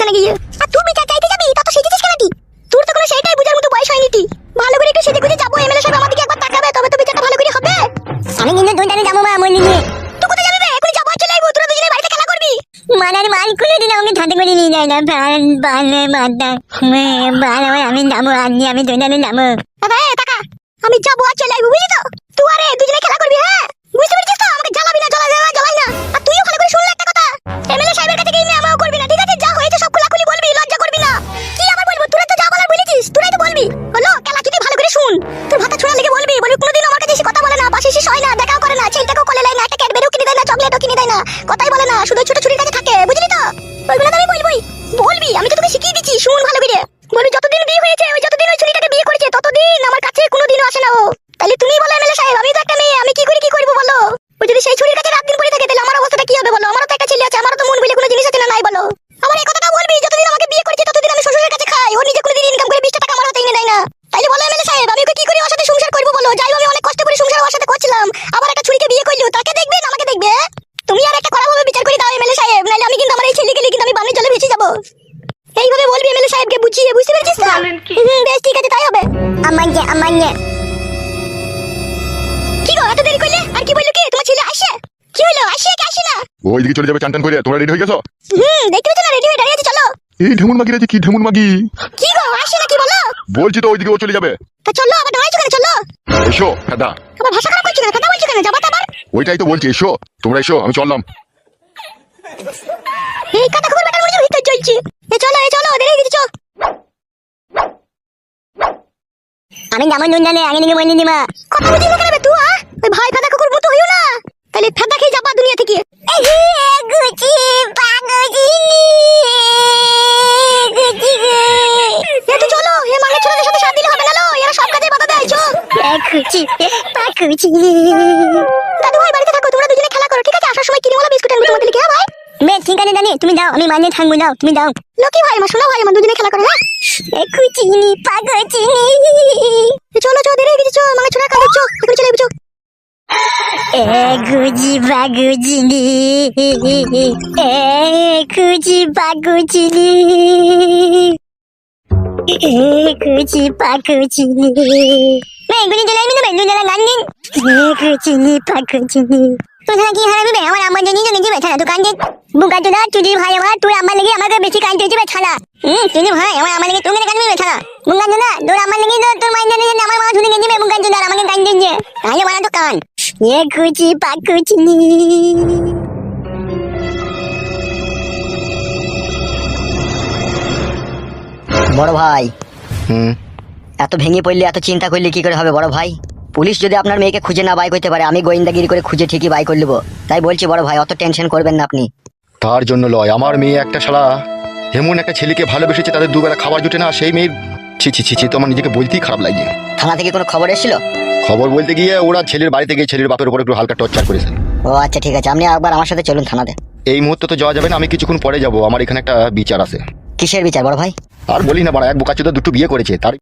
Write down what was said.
সেখানে গিয়ে। আর তুই বিচার চাইতে যাবি তত সেজেছিস কেন তোর তো কোনো বুঝার মতো বয়স হয়নি তুই ভালো করে একটু সেজে গুজে যাব এমএলএ সাহেব আমাদেরকে একবার তাকাবে তবে তো বিচারটা ভালো করে হবে। আমি কিন্তু দুইটানে যাব মা নিয়ে। তুই কোথায় যাবি বে? যাব চলে আইবো তোরা দুজনে বাড়িতে খেলা করবি। মানার মাল খুলে দিলে আমাকে করে নিয়ে যায় না। বানে বান আমি আমি টাকা আমি যাব আর চলে আইবো বুঝলি তো? তুই আরে দুজনে খেলা করবি হ্যাঁ? বুঝতে পেরেছিস হয় না, দেখাও করে না ছেলেটাকেও কোলে লাই না একটা ক্যাডবেরিও কিনে দেয় না চকলেটও কিনে দেয় না। কথাই বলে না, শুধু ছোট ছুরির কাছে থাকে, বুঝলি তো? বলবি না আমি বলবই। বলবি, আমি তো তোকে শিখিয়ে দিচ্ছি, শুন ভালো করে বলবি যতদিন বিয়ে হয়েছে ওই যতদিন ওই ছুরিটাকে বিয়ে করেছে ততদিন আমার কাছে কোনোদিনও আসে না ও তাহলে তুমি বলো এমএলএ সাহেব আমি তো একটা মেয়ে আমি কি করে কি করব বলো ও যদি সেই ছুরির কাছে রাত দিন পড়ে থাকে তাহলে আমার অবস্থাটা কি হবে বলো আমারও তো একটা ছেলে আছে আমারও তো মন বলে কোনো জিনিস আছে না নাই বলো আমার এই কথাটা বলবি যতদিন আমাকে বিয়ে করেছে ততদিন আমি শ্বশুরের কাছে খাই ও নিজে কোনোদিন ইনকাম করে বিশটা টাকা আমার হাতে এনে দেয় না তাইলে বলো এমএলএ সাহেব আমি ওকে কি করে ওর সাথে সংসার করব বলো যাই হোক, আমি অনেক কষ্ট করে সংসার ওর সাথে করছিলাম আবার একটা ছুরিকে বিয়ে করল তাকে দেখবে না আমাকে দেখবে তুমি আর একটা কড়াভাবে বিচার করে দাও এমএলএ সাহেব নাহলে আমি কিন্তু আমার এই ছেলেকে নিয়ে কিন্তু আমি বানের জলে ভেসে যাব এইভাবে বলবি এমএলএ সাহেবকে বুঝিয়ে বুঝতে পেরেছিস তো হুম, বেশ ঠিক আছে তাই হবে আমার যে আমার যে কি গো এত দেরি করলে? আর কি বলল কি? তোমার ছেলে আসে? কি হলো? আসে কি আসে না ওইদিকে চলে যাবে চান টান করে। তোমরা রেডি হয়ে গেছো? হুম দেখতে পাচ্ছ না রেডি হয়ে দাঁড়িয়ে আছে চলো। এই ঢেমুন মাগি আছে কি ঢেমুন মাগি? কি গো আসে না কি বলো? বলছি তো ওইদিকে ও চলে যাবে। তা চলো আবার দাঁড়াইছো কেন? চলো। এসো দাদা আবার ভাষা খারাপ করছ কেন? কথা বলছো কেন? যাবা আবার ওইটাই তো বলছি এসো। তোমরা এসো আমি চললাম। এই কথা খবর বেটার মনে ভিতর চলছে। এ চলো এ চলো দেরি হয়ে গেছে চল আমি যাব দুইটানে আগে নিকে বলে দিবা কথা বুঝি না কেন তুই আ? ওই ভাই ফাদা কুকুর মতো হইও না। তাহলে ফাদা খেয়ে যাবা দুনিয়া থেকে। গুচি পাগুচি গুচি এ তো চলো এ মানে ছোটদের সাথে সাথ দিলে হবে না লো এরা সব কাজে বাধা দেয় চল। গুচি পাগুচি দাদু ভাই বাড়িতে থাকো তোমরা দুজনে খেলা করো ঠিক আছে? আসার সময় কিনে বিস্কুট আনব তোমাদের লিখে ভাই। বে ঠিক আছে জানি তুমি যাও আমি মানে থাকব যাও তুমি যাও। লকি ভাই আমার শোনা ভাই আমার দুজনে খেলা করে হ্যাঁ? গুচিনি পাগুচিনি এ চলো চলো দেরি হয়ে গেছে চল মানে ছোড়া কাঁদে চো এখন চলে যাব চো এ গুজি পাগুচিনি এ গুজি পাগুচিনি এ গুজি পাগুচিনি বে গুজি চলে আমি বে দুজনে গান দিন এ গুচিনি পাগুচিনি তোরা কি হারাবি বে আমার আমার জন্য নিজে বেছা দোকান দিন বুকা চুদা চুদির ভাই আমার তুই আমার লেগে আমাকে বেশি কানতে হচ্ছে বেছালা হুম চুদির ভাই আমার আমার লেগে তুমি কানবি বেছালা বুকা চুদা তোর আমার লেগে তো তোর মাইন্ড জানে আমার মা শুনে গেছে বুকা চুদা আমাকে কান দিচ্ছে তাহলে মারা তো কান এ কুচি পাকুচিনি বড় ভাই। হুম। এত ভেঙে পড়লে এত চিন্তা করলে কি করে হবে বড় ভাই? পুলিশ যদি আপনার মেয়েকে খুঁজে না বাই করতে পারে আমি গোয়েন্দাগিরি করে খুঁজে ঠিকই বাই করে নেব। তাই বলছি বড় ভাই অত টেনশন করবেন না আপনি। তার জন্য লয়। আমার মেয়ে একটা শালা এমন একটা ছেলেকে ভালোবেসেছে তাদের দুবেলা খাবার জুটে না সেই মেয়ের ছি ছি ছি ছি তো আমার নিজেকে বলতেই খারাপ লাগে। থানা থেকে কোনো খবর এসেছিল? খবর বলতে গিয়ে ওরা ছেলের বাড়িতে গিয়ে ছেলের বাপের উপর একটু হালকা টর্চার করেছে। ও আচ্ছা ঠিক আছে। আপনি একবার আমার সাথে চলুন থানাতে। এই মুহূর্তে তো যাওয়া যাবে না আমি কিছুক্ষণ পরে যাব। আমার এখানে একটা বিচার আছে। কিসের বিচার বড় ভাই? আর বলি না বাড়া এক বোকাচোদা দুটো বিয়ে করেছে তার